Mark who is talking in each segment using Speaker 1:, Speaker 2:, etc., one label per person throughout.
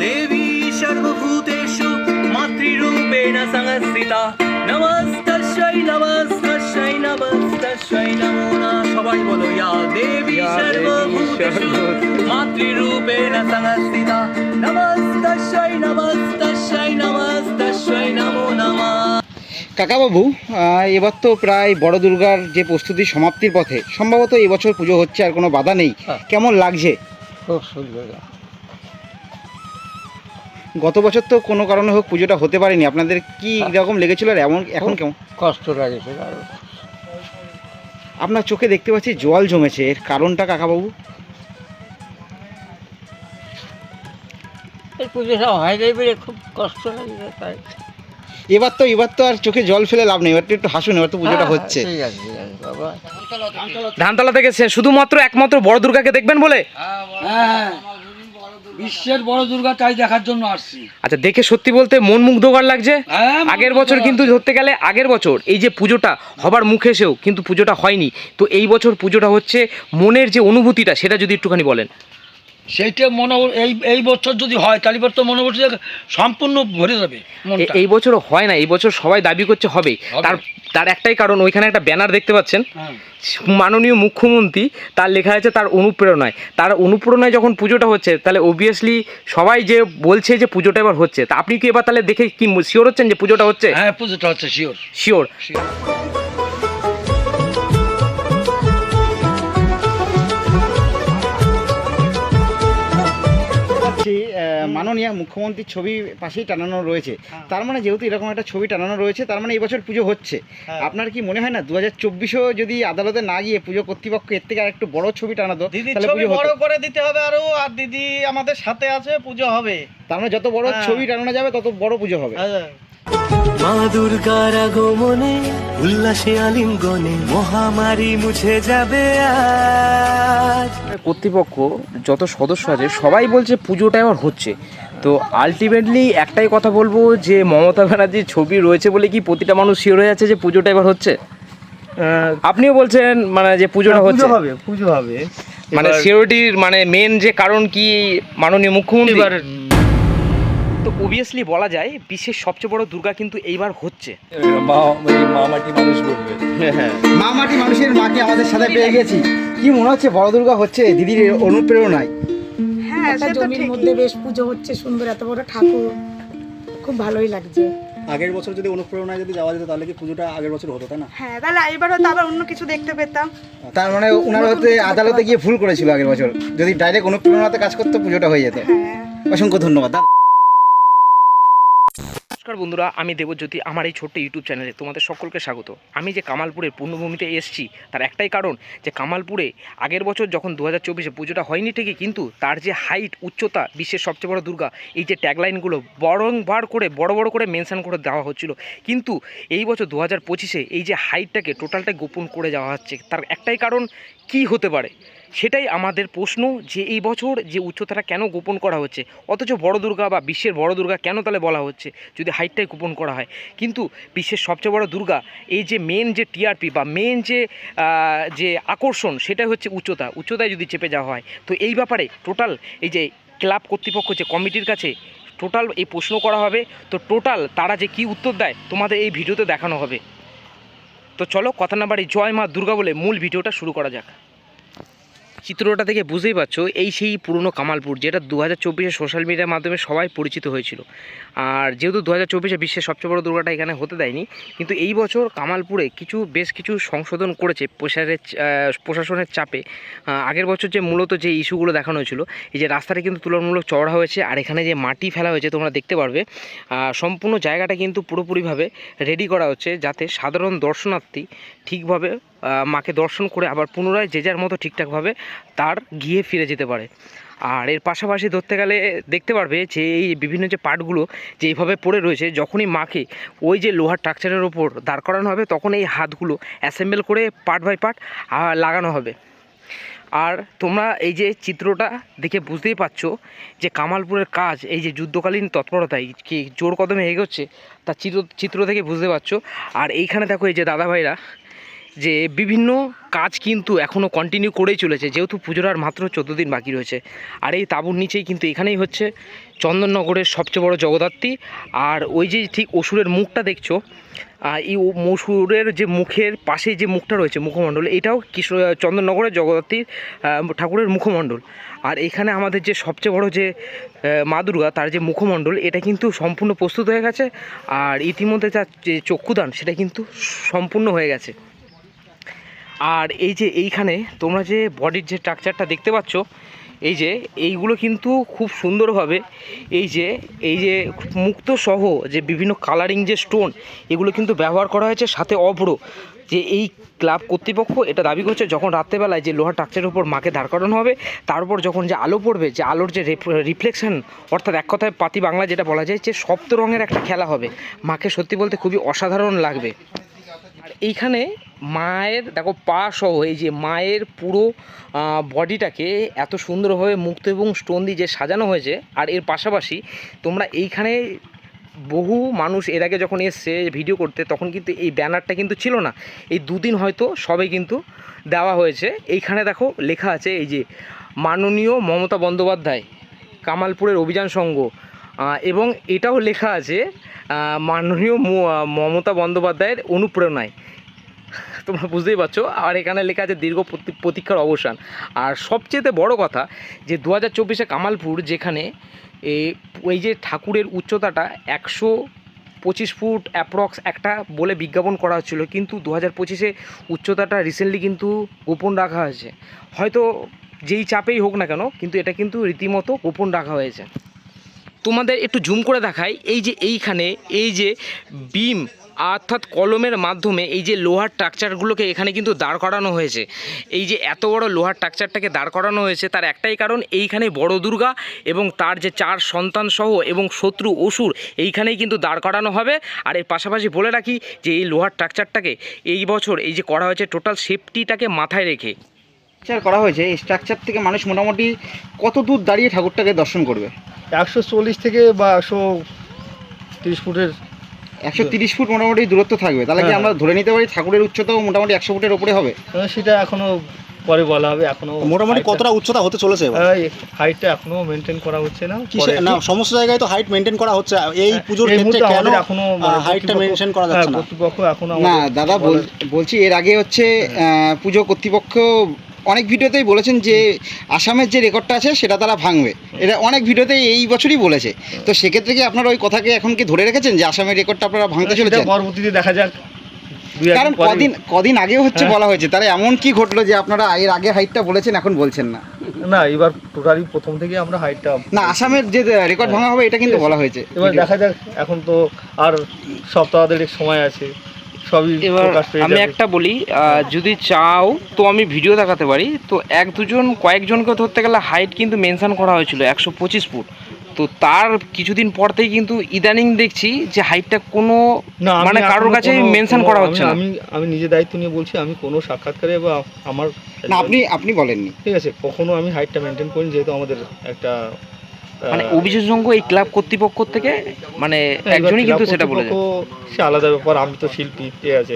Speaker 1: देवी सर्वभूतेषु मातृरूपेण संस्थिता নমস্তস্যৈ নমস্তস্যৈ নমস্তস্যৈ নমো নমঃ সবাই বলো ইয়া দেবী
Speaker 2: ইয়া দেবী
Speaker 1: সর্বভূতেষু
Speaker 2: সর্বভূতেষু
Speaker 1: মাতৃরূপেণ সংস্থিতা নমস্তস্যৈ নমস্তস্যৈ নমস্তস্যৈ নমো নমঃ
Speaker 2: কাকাবাবু আহ, এবার তো প্রায় বড় দুর্গার যে প্রস্তুতি সমাপ্তির পথে সম্ভবত এবছর পুজো হচ্ছে আর কোনো বাধা নেই
Speaker 3: হ্যাঁ।
Speaker 2: কেমন লাগছে
Speaker 3: খুব সুন্দর
Speaker 2: গত বছর তো কোনো কারণে হোক পুজোটা হতে পারেনি। আপনাদের কি রকম লেগেছিল আর এমন এখন কেমন?
Speaker 3: কষ্ট লাগেছে
Speaker 2: আপনার চোখে দেখতে পাচ্ছি জল জমেছে এর কারণটা কাকাবাবু?
Speaker 3: এই পুজোটা হয় নাই বলে খুব কষ্ট লাগছে তাই।
Speaker 2: এবার তো এবার তো আর চোখে জল ফেলে লাভ নেই এবার তো একটু হাসুন এবার তো পুজোটা
Speaker 3: হ্যাঁ,
Speaker 2: হচ্ছে।
Speaker 3: ঠিক আছে ঠিক আছে বাবা।
Speaker 4: ধানতলা থেকে। সে শুধুমাত্র একমাত্র বড় দুর্গাকে দেখবেন বলে?
Speaker 5: হ্যাঁ। বিশ্বের বড় দুর্গা তাই দেখার জন্য আসছি।
Speaker 4: আচ্ছা দেখে সত্যি বলতে মন মুগ্ধকর লাগছে?
Speaker 5: হ্যাঁ,
Speaker 4: আগের বছর কিন্তু ধরতে গেলে আগের বছর এই যে পুজোটা হবার মুখে এসেও কিন্তু পুজোটা হয়নি। তো এই বছর পুজোটা হচ্ছে মনের যে অনুভূতিটা সেটা যদি একটুখানি বলেন।
Speaker 5: সেইটা মনে এই এই বছর যদি হয় তাহলে তো মনে করছে সম্পূর্ণ ভরে যাবে
Speaker 4: এই বছর হয় না এই বছর সবাই দাবি করছে হবে।
Speaker 5: হবে।
Speaker 4: তার তার একটাই কারণ ওইখানে একটা ব্যানার দেখতে পাচ্ছেন।
Speaker 5: হ্যাঁ।
Speaker 4: মাননীয় মুখ্যমন্ত্রী তার লেখা আছে তার অনুপ্রেরণায়। তার অনুপ্রেরণায় যখন পুজোটা হচ্ছে তাহলে অবভিয়াসলি সবাই যে বলছে যে পুজোটা এবার হচ্ছে তা আপনি কি এবার তাহলে দেখে কি শিওর হচ্ছেন যে পুজোটা হচ্ছে?
Speaker 5: হ্যাঁ পুজোটা হচ্ছে শিওর
Speaker 4: শিওর
Speaker 2: মাননীয় মুখ্যমন্ত্রীর ছবি পাশেই টানানো রয়েছে। তার মানে যেহেতু এরকম একটা ছবি টানানো রয়েছে তার মানে এই বছর পুজো হচ্ছে। আপনার কি মনে হয় না দু হাজার চব্বিশেও যদি আদালতে না গিয়ে পুজো কর্তৃপক্ষ এর থেকে আর একটু বড় ছবি টানাতো তাহলে পুজো
Speaker 6: বড় করে দিতে হবে আরও আর দিদি আমাদের সাথে আছে পুজো হবে।
Speaker 2: তার মানে যত বড়
Speaker 6: হ্যাঁ।
Speaker 2: ছবি টানানো যাবে তত বড় পুজো হবে।
Speaker 6: হ্যাঁ।
Speaker 1: মা দুর্গার আগমনে উল্লাসে আলিঙ্গনে মহামারী মুছে যাবে আজ।
Speaker 4: কর্তৃপক্ষ যত সদস্য আছে সবাই বলছে পুজোটা এবার হচ্ছে। তো আলটিমেটলি একটাই কথা বলব যে মমতা ব্যানার্জির ছবি রয়েছে বলে কি প্রতিটা মানুষ শিওর হয়ে যাচ্ছে যে পুজোটা এবার হচ্ছে? আপনিও বলছেন মানে যে পুজোটা হচ্ছে।
Speaker 6: হবে পুজো হবে।
Speaker 4: মানে সিওরিটির মানে মেন যে কারণ কি মাননীয় মুখ্যমন্ত্রী? তো অবভিয়াসলি বলা যায় বিশ্বের সবচেয়ে বড় দুর্গা কিন্তু এইবার হচ্ছে।
Speaker 2: মা মাটি মানুষের মাকে আমাদের সাথে পেয়ে গেছি। কি মনে হচ্ছে বড় দুর্গা হচ্ছে দিদির অনুপ্রেরণায়?
Speaker 7: হ্যাঁ জমির মধ্যে বেশ পুজো হচ্ছে সুন্দর এত বড় ঠাকুর। খুব ভালোই লাগছে।
Speaker 8: আগের বছর যদি অনুপ্রেরণায় যদি যাওয়া যেত তাহলে কি পুজোটা আগের বছর হতো তাই না?
Speaker 7: হ্যাঁ তাহলে এবার হয়তো আবার অন্য কিছু দেখতে পেতাম।
Speaker 2: তার মানে ওনারা হতে আদালতে গিয়ে ভুল করেছিল আগের বছর। যদি ডাইরেক্ট অনুপ্রেরণাতে কাজ করতো পুজোটা হয়ে যেত।
Speaker 7: হ্যাঁ।
Speaker 2: অসংখ্য ধন্যবাদ। দাদা।
Speaker 4: নমস্কার বন্ধুরা, আমি দেবজ্যোতি, আমার এই ছোট্ট ইউটিউব চ্যানেলে তোমাদের সকলকে স্বাগত। আমি যে কামালপুরের পূর্ণভূমিতে এসেছি, তার একটাই কারণ যে কামালপুরে আগের বছর যখন দু হাজার চব্বিশে পুজোটা হয়নি ঠিকই, কিন্তু তার যে হাইট উচ্চতা, বিশ্বের সবচেয়ে বড় দুর্গা, এই যে ট্যাগলাইনগুলো বরংবার করে, বড় বড় করে মেনশান করে দেওয়া হচ্ছিল। কিন্তু এই বছর দু হাজার পঁচিশে এই যে হাইটটাকে টোটালটাই গোপন করে যাওয়া হচ্ছে, তার একটাই কারণ কি হতে পারে? সেটাই আমাদের প্রশ্ন যে এই বছর যে উচ্চতাটা কেন গোপন করা হচ্ছে, অথচ বড় দুর্গা বা বিশ্বের বড় দুর্গা কেন তাহলে বলা হচ্ছে যদি হাইটটাই গোপন করা হয়? কিন্তু বিশ্বের সবচেয়ে বড় দুর্গা, এই যে মেন যে টিআরপি বা মেন যে যে আকর্ষণ, সেটাই হচ্ছে উচ্চতা। উচ্চতায় যদি চেপে যাওয়া হয়, তো এই ব্যাপারে টোটাল এই যে ক্লাব কর্তৃপক্ষ যে কমিটির কাছে টোটাল এই প্রশ্ন করা হবে, তো টোটাল তারা যে কি উত্তর দেয় তোমাদের এই ভিডিওতে দেখানো হবে। তো চলো, কথা না বাড়ি জয় মা দুর্গা বলে মূল ভিডিওটা শুরু করা যাক। চিত্রটা থেকে বুঝতেই পারছ এই সেই পুরনো কামালপুর যেটা দু হাজার চব্বিশে সোশ্যাল মিডিয়ার মাধ্যমে সবাই পরিচিত হয়েছিল। আর যেহেতু দু হাজার চব্বিশে বিশ্বের সবচেয়ে বড় দুর্গাটা এখানে হতে দেয়নি কিন্তু এই বছর কামালপুরে কিছু বেশ কিছু সংশোধন করেছে প্রশাসনের আহ, প্রশাসনের চাপে। আগের বছর যে মূলত যে ইস্যুগুলো দেখানো হয়েছিল এই যে রাস্তাটা কিন্তু তুলনামূলক চওড়া হয়েছে আর এখানে যে মাটি ফেলা হয়েছে তোমরা দেখতে পারবে। সম্পূর্ণ জায়গাটা কিন্তু পুরোপুরিভাবে রেডি করা হচ্ছে যাতে সাধারণ দর্শনার্থী ঠিকভাবে মাকে দর্শন করে আবার পুনরায় যে যার মতো ঠিকঠাকভাবে তার গিয়ে ফিরে যেতে পারে। আর এর পাশাপাশি ধরতে গেলে দেখতে পারবে যে এই বিভিন্ন যে পার্টগুলো যে এইভাবে পড়ে রয়েছে, যখনই মাকে ওই যে লোহার স্ট্রাকচারের ওপর দাঁড় করানো হবে, তখন এই হাতগুলো অ্যাসেম্বল করে পার্ট বাই পার্ট লাগানো হবে। আর তোমরা এই যে চিত্রটা দেখে বুঝতেই পারছ যে কামালপুরের কাজ, এই যে যুদ্ধকালীন তৎপরতায় কি জোর কদমে এগোচ্ছে তার চিত্র চিত্র থেকে বুঝতে পারছ। আর এইখানে দেখো এই যে দাদাভাইরা যে বিভিন্ন কাজ কিন্তু এখনও কন্টিনিউ করেই চলেছে, যেহেতু পুজোর আর মাত্র চোদ্দ দিন বাকি রয়েছে। আর এই তাঁবুর নিচেই কিন্তু এখানেই হচ্ছে চন্দননগরের সবচেয়ে বড় জগদ্ধাত্রী। আর ওই যে ঠিক অসুরের মুখটা দেখছ এই মসুরের যে মুখের পাশে যে মুখটা রয়েছে মুখমণ্ডল, এটাও কৃষ্ণ চন্দননগরের জগদ্ধাত্রীর ঠাকুরের মুখমণ্ডল। আর এখানে আমাদের যে সবচেয়ে বড় যে মা দুর্গা, তার যে মুখমণ্ডল, এটা কিন্তু সম্পূর্ণ প্রস্তুত হয়ে গেছে। আর ইতিমধ্যে তার যে চক্ষুদান, সেটা কিন্তু সম্পূর্ণ হয়ে গেছে। আর এই যে এইখানে তোমরা যে বডির যে স্ট্রাকচারটা দেখতে পাচ্ছ, এই যে এইগুলো কিন্তু খুব সুন্দরভাবে এই যে এই যে মুক্ত সহ যে বিভিন্ন কালারিং যে স্টোন এগুলো কিন্তু ব্যবহার করা হয়েছে সাথে অভ্র। যে এই ক্লাব কর্তৃপক্ষ এটা দাবি করছে যখন রাত্রেবেলায় যে লোহার টাকচারের উপর মাকে দাঁড় করানো হবে, তার উপর যখন যে আলো পড়বে, যে আলোর যে রিফ্লেকশন অর্থাৎ এক কথায় পাতি বাংলা যেটা বলা যায় যে সপ্ত রঙের একটা খেলা হবে। মাকে সত্যি বলতে খুবই অসাধারণ লাগবে। আর এইখানে মায়ের, দেখো পা সহ এই যে মায়ের পুরো বডিটাকে এত সুন্দরভাবে মুক্ত এবং স্টোন দিয়ে যে সাজানো হয়েছে, আর এর পাশাপাশি তোমরা এইখানে বহু মানুষ এর আগে যখন এসছে ভিডিও করতে, তখন কিন্তু এই ব্যানারটা কিন্তু ছিল না। এই দুদিন হয়তো সবে কিন্তু দেওয়া হয়েছে। এইখানে দেখো লেখা আছে এই যে, মাননীয় মমতা বন্দ্যোপাধ্যায়, কামালপুরের অভিযান সংঘ এবং এটাও লেখা আছে মাননীয় মমতা বন্দ্যোপাধ্যায়ের অনুপ্রেরণায়। তোমরা বুঝতেই পারছ, আর এখানে লেখা আছে দীর্ঘ প্রতি- প্রতীক্ষার অবসান। আর সবচেয়ে বড় কথা যে দু হাজার চব্বিশে কামালপুর যেখানে এই যে ঠাকুরের উচ্চতাটা একশো পঁচিশ ফুট অ্যাপ্রক্স একটা বলে বিজ্ঞাপন করা হচ্ছিল, কিন্তু দু হাজার পঁচিশে উচ্চতাটা রিসেন্টলি কিন্তু গোপন রাখা হয়েছে। হয়তো যেই চাপেই হোক না কেন, কিন্তু এটা কিন্তু রীতিমতো গোপন রাখা হয়েছে। তোমাদের একটু জুম করে দেখাই। এই যে এইখানে, এই যে বিম অর্থাৎ কলমের মাধ্যমে এই যে লোহার স্ট্রাকচারগুলোকে এখানে কিন্তু দাঁড় করানো হয়েছে। এই যে এত বড় লোহার স্ট্রাকচারটাকে দাঁড় করানো হয়েছে, তার একটাই কারণ এইখানে বড় দুর্গা এবং তার যে চার সন্তান সহ এবং শত্রু অসুর এইখানেই কিন্তু দাঁড় করানো হবে। আর এর পাশাপাশি বলে রাখি যে এই লোহার স্ট্রাকচারটাকে এই বছর এই যে করা হয়েছে টোটাল সেফটিটাকে মাথায় রেখে।
Speaker 2: করা হয়েছে, এই স্ট্রাকচার থেকে মানুষ মোটামুটি কত দূর দাঁড়িয়ে ঠাকুরটাকে দর্শন করবে?
Speaker 9: একশো চল্লিশ থেকে বা একশো তিরিশ ফুটের
Speaker 2: একশো তিরিশ ফুট মোটামুটি দূরত্ব থাকবে। তাহলে কি
Speaker 9: হ্যাঁ।
Speaker 2: আমরা ধরে নিতে পারি ঠাকুরের উচ্চতাও মোটামুটি একশো ফুটের উপরে হবে?
Speaker 9: সেটা এখনও পরে বলা হবে এখনও
Speaker 8: মোটামুটি কতটা উচ্চতা হতে চলেছে
Speaker 9: হাইটটা এখনও মেনটেন করা হচ্ছে না
Speaker 8: না সমস্ত জায়গায় তো হাইট মেনটেন করা হচ্ছে এই পুজোর
Speaker 9: এই
Speaker 8: ক্ষেত্রে কেন
Speaker 9: এখনও মানে
Speaker 8: হাইটটা
Speaker 9: কর্তৃপক্ষ-
Speaker 8: মেনটেন করা
Speaker 9: হ্যাঁ,
Speaker 8: যাচ্ছে না?
Speaker 9: কর্তৃপক্ষ এখনও
Speaker 2: না দাদা বলছি এর আগে হচ্ছে পুজো কর্তৃপক্ষ অনেক ভিডিওতেই বলেছেন যে আসামের যে রেকর্ডটা আছে সেটা তারা ভাঙবে। এটা অনেক ভিডিওতেই এই বছরই বলেছে। তো সেক্ষেত্রে কি আপনারা ওই কথাকে এখন কি ধরে রেখেছেন যে আসামের রেকর্ডটা আপনারা ভাঙতে চলেছেন?
Speaker 9: পরবর্তীতে দেখা যাক।
Speaker 2: কারণ কদিন কদিন আগেও হচ্ছে
Speaker 9: হ্যাঁ।
Speaker 2: বলা হয়েছে। তাহলে এমন কি ঘটলো যে আপনারা এর আগে হাইটটা বলেছেন এখন বলছেন না?
Speaker 9: না এবার টোটালি প্রথম থেকে আমরা হাইটটা
Speaker 2: না আসামের যে রেকর্ড ভাঙা হবে এটা কিন্তু বলা হয়েছে।
Speaker 9: এবার দেখা যাক এখন তো আর সপ্তাহ দেড়েক সময় আছে। সবই
Speaker 4: এবার আমি একটা বলি যদি চাও তো আমি ভিডিও দেখাতে পারি। তো এক দুজন কয়েকজনকে ধরতে গেলে হাইট কিন্তু মেনশন করা হয়েছিল একশো পঁচিশ ফুট। তো তার কিছুদিন পর থেকে কিন্তু ইদানিং দেখছি যে হাইটটা কোনো মানে কারোর কাছে মেনশন করা হচ্ছে না।
Speaker 9: আমি আমি নিজে দায়িত্ব নিয়ে বলছি আমি কোনো সাক্ষাৎকারে বা আমার
Speaker 2: আপনি আপনি বলেননি।
Speaker 9: ঠিক আছে কখনো আমি হাইটটা মেনটেন করি যেহেতু আমাদের একটা
Speaker 4: মানে এই ক্লাব কর্তৃপক্ষ থেকে মানে একজনই কিন্তু সেটা
Speaker 9: কর্তৃপক্ষ সে আলাদা ব্যাপার আমি তো শিল্পী ঠিক আছে।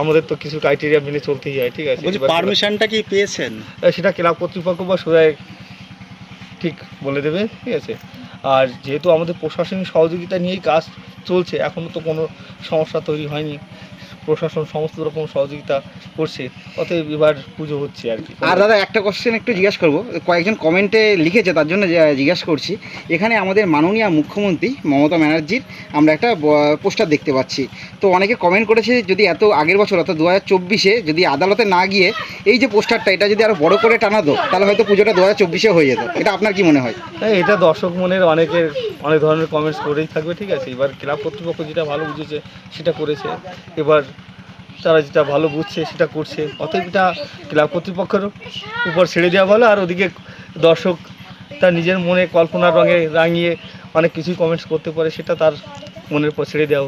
Speaker 9: আমাদের তো কিছু ক্রাইটেরিয়া মেনে চলতেই হয় ঠিক আছে?
Speaker 8: পারমিশনটা কি পেয়েছেন?
Speaker 9: সেটা ক্লাব কর্তৃপক্ষ বা সোজাই ঠিক বলে দেবে ঠিক আছে? আর যেহেতু আমাদের প্রশাসনিক সহযোগিতা নিয়েই কাজ চলছে এখনও তো কোনো সমস্যা তৈরি হয়নি। প্রশাসন সমস্ত রকম সহযোগিতা করছে অতএব এবার পুজো হচ্ছে আর কি।
Speaker 2: আর দাদা একটা কোশ্চেন একটু জিজ্ঞাসা করব। কয়েকজন কমেন্টে লিখেছে তার জন্য জিজ্ঞাসা করছি। এখানে আমাদের মাননীয় মুখ্যমন্ত্রী মমতা ব্যানার্জির আমরা একটা পোস্টার দেখতে পাচ্ছি। তো অনেকে কমেন্ট করেছে যদি এত আগের বছর অর্থাৎ দু হাজার চব্বিশে যদি আদালতে না গিয়ে এই যে পোস্টারটা এটা যদি আরও বড় করে টানাতো তাহলে হয়তো পুজোটা দু হাজার চব্বিশে হয়ে যেত। এটা আপনার কি মনে হয়?
Speaker 9: হ্যাঁ এটা দর্শক মনের অনেকের অনেক ধরনের কমেন্টস করেই থাকবে ঠিক আছে? এবার ক্লাব কর্তৃপক্ষ যেটা ভালো বুঝেছে সেটা করেছে। এবার তারা যেটা ভালো বুঝছে, সেটা করছে। অতএব এটা ক্লাব কর্তৃপক্ষের উপর ছেড়ে দেওয়া ভালো। আর ওদিকে দর্শক তার নিজের মনে কল্পনার রঙে রাঙিয়ে অনেক কিছুই কমেন্টস করতে পারে, সেটা তার মনের উপর ছেড়ে দেওয়া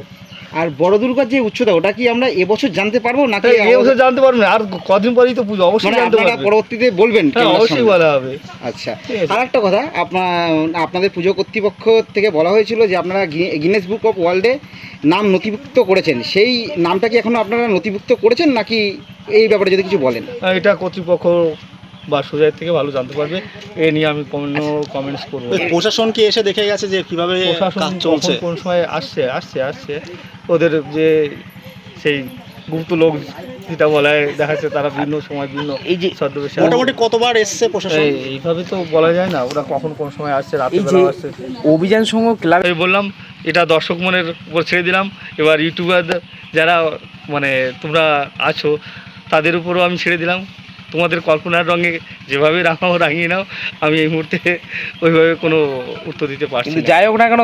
Speaker 2: আর বড় দুর্গার যে উচ্চতা ওটা কি আমরা এবছর জানতে পারব নাকি
Speaker 9: তাই এই বছর জানতে পারবেন আর কদিন পরেই তো পুজো অবশ্যই
Speaker 2: মানে
Speaker 9: জানতে পারবেন
Speaker 2: পরবর্তীতে বলবেন
Speaker 9: হ্যাঁ অবশ্যই বলা হবে।
Speaker 2: আচ্ছা আর একটা কথা আপনার আপনাদের পুজো কর্তৃপক্ষ থেকে বলা হয়েছিল যে আপনারা গিনেস বুক অফ ওয়ার্ল্ডে নাম নথিভুক্ত করেছেন। সেই নামটা কি এখনও আপনারা নথিভুক্ত করেছেন নাকি এই ব্যাপারে যদি কিছু বলেন?
Speaker 9: এটা কর্তৃপক্ষ বা সোজাইয়ের থেকে ভালো জানতে পারবে এ নিয়ে আমি কোনো কমেন্টস করব
Speaker 8: প্রশাসন কি এসে দেখে গেছে যে কীভাবে
Speaker 9: প্রশাসন
Speaker 8: কাজ চলছে?
Speaker 9: কোন সময় আসছে আসছে আসছে। ওদের যে সেই গুপ্ত লোক যেটা বলা হয় দেখা যাচ্ছে তারা বিভিন্ন সময় বিভিন্ন
Speaker 4: এই যে
Speaker 9: ছদ্মবেশে
Speaker 8: মোটামুটি কতবার এসছে প্রশাসন?
Speaker 9: এইভাবে তো বলা যায় না ওরা কখন কোন সময় আসছে রাতে বেলা আসছে।
Speaker 4: অভিযান সংঘ ক্লাব
Speaker 9: আমি বললাম এটা দর্শক মনের উপর ছেড়ে দিলাম। এবার ইউটিউবার যারা মানে তোমরা আছো তাদের উপরও আমি ছেড়ে দিলাম। তোমাদের কল্পনার রঙে যেভাবে রাখাও রাঙিয়ে নাও আমি এই মুহূর্তে ওইভাবে কোনো উত্তর দিতে পারছি
Speaker 4: যাই হোক না কেন